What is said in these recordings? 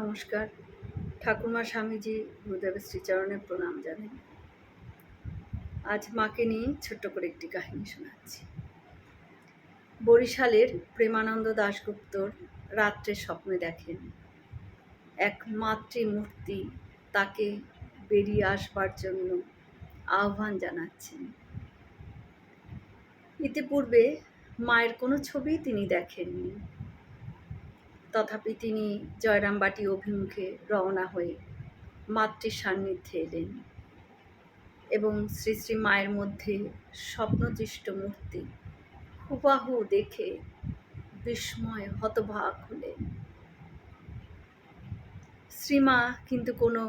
নমস্কার। ঠাকুরমা স্বামীজি গুরুদেবের শ্রীচরণে প্রণাম জানাই। আজ মাকে নিয়ে ছোট্ট করে একটি কাহিনী শোনাচ্ছি। বরিশালের প্রেমানন্দ দাশগুপ্তর রাত্রে স্বপ্নে দেখেন। এক মাতৃমূর্তি তাকে বেরিয়ে আসবার জন্য আহ্বান জানাচ্ছেন। ইতিপূর্বে মায়ের কোনো ছবি তিনি দেখেননি। তথাপি তিনি জয়রামবাটি অভিমুখে রওনা হয়ে মাতৃ সান্নিধ্যে এলেন এবং শ্রী শ্রী মায়ের মধ্যে স্বপ্নদৃষ্ট মূর্তি হুবাহু দেখে বিস্ময় হতভাগ হলেন। শ্রীমা কিন্তু কোনো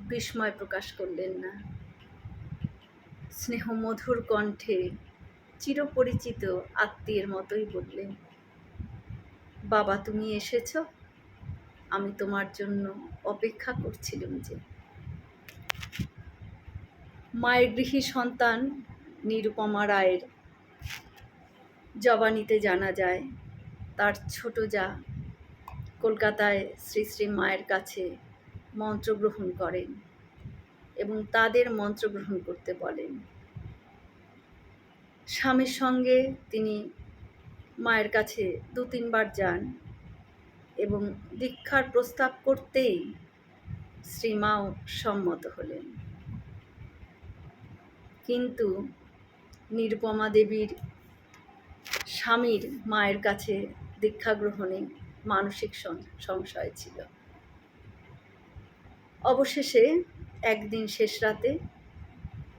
বিস্ময় প্রকাশ করলেন না। স্নেহ মধুর কণ্ঠে চিরপরিচিত আত্মীয়ের মতোই বললেন বাবা তুমি এসেছ? আমি তোমার জন্য অপেক্ষা করছিলাম যে। মায়ের গৃহী সন্তান নিরুপমা রায়ের জবানিতে জানা যায়, তার ছোট যা কলকাতায় শ্রী শ্রী মায়ের কাছে মন্ত্র গ্রহণ করেন এবং তাদের মন্ত্র গ্রহণ করতে বলেন। স্বামীর সঙ্গে তিনি মায়ের কাছে দু তিনবার যান এবং দীক্ষার প্রস্তাব করতেই শ্রীমাও সম্মত হলেন। কিন্তু নিরুপমা দেবীর স্বামীর মায়ের কাছে দীক্ষা গ্রহণে মানসিক সংশয় ছিল। অবশেষে একদিন শেষ রাতে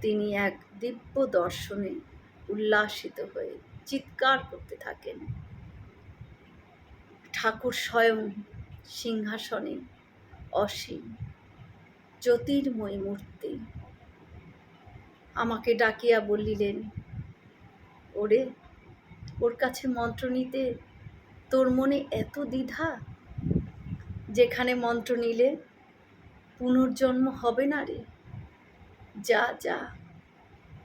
তিনি এক দিব্য দর্শনে উল্লাসিত হয়ে চিৎকার করতে থাকেন। ঠাকুর স্বয়ং সিংহাসনে অসীম, জ্যোতির্ময় মূর্তি। আমাকে ডাকিয়া বলিলেন, ওরে, ওর কাছে মন্ত্র নিতে তোর মনে এত দ্বিধা? যেখানে মন্ত্র নিলে পুনর্জন্ম হবে না রে? যা যা,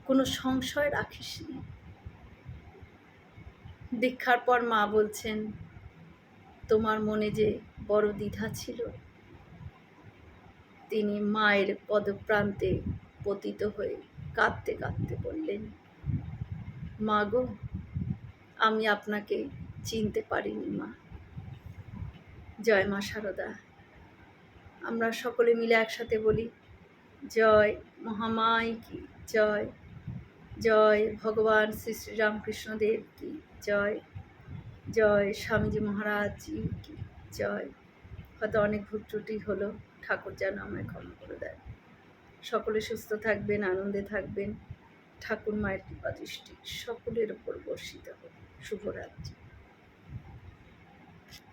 কোনো সংশয় রাখিস নি দীক্ষার পর মা বলছেন, তোমার মনে যে বড় দ্বিধা ছিল? তিনি মায়ের পদপ্রান্তে পতিত হয়ে কাঁদতে কাঁদতে বললেন, মা গো, আমি আপনাকে চিনতে পারিনি, মা। জয় মা সারদা। আমরা সকলে মিলে একসাথে বলি, জয় মহামায় কি, জয় জয় ভগবান শ্রী শ্রীরামকৃষ্ণদেব কি। জয় জয় স্বামীজি মহারাজ জয়। হয়তো অনেক ভুল ত্রুটি হলো, ঠাকুর যেন আমায় ক্ষমা করে দেয় সকলে সুস্থ থাকবেন, আনন্দে থাকবেন, ঠাকুর মায়ের কৃপা দৃষ্টি সকলের উপর বর্ষিত হোক। শুভরাত্রি।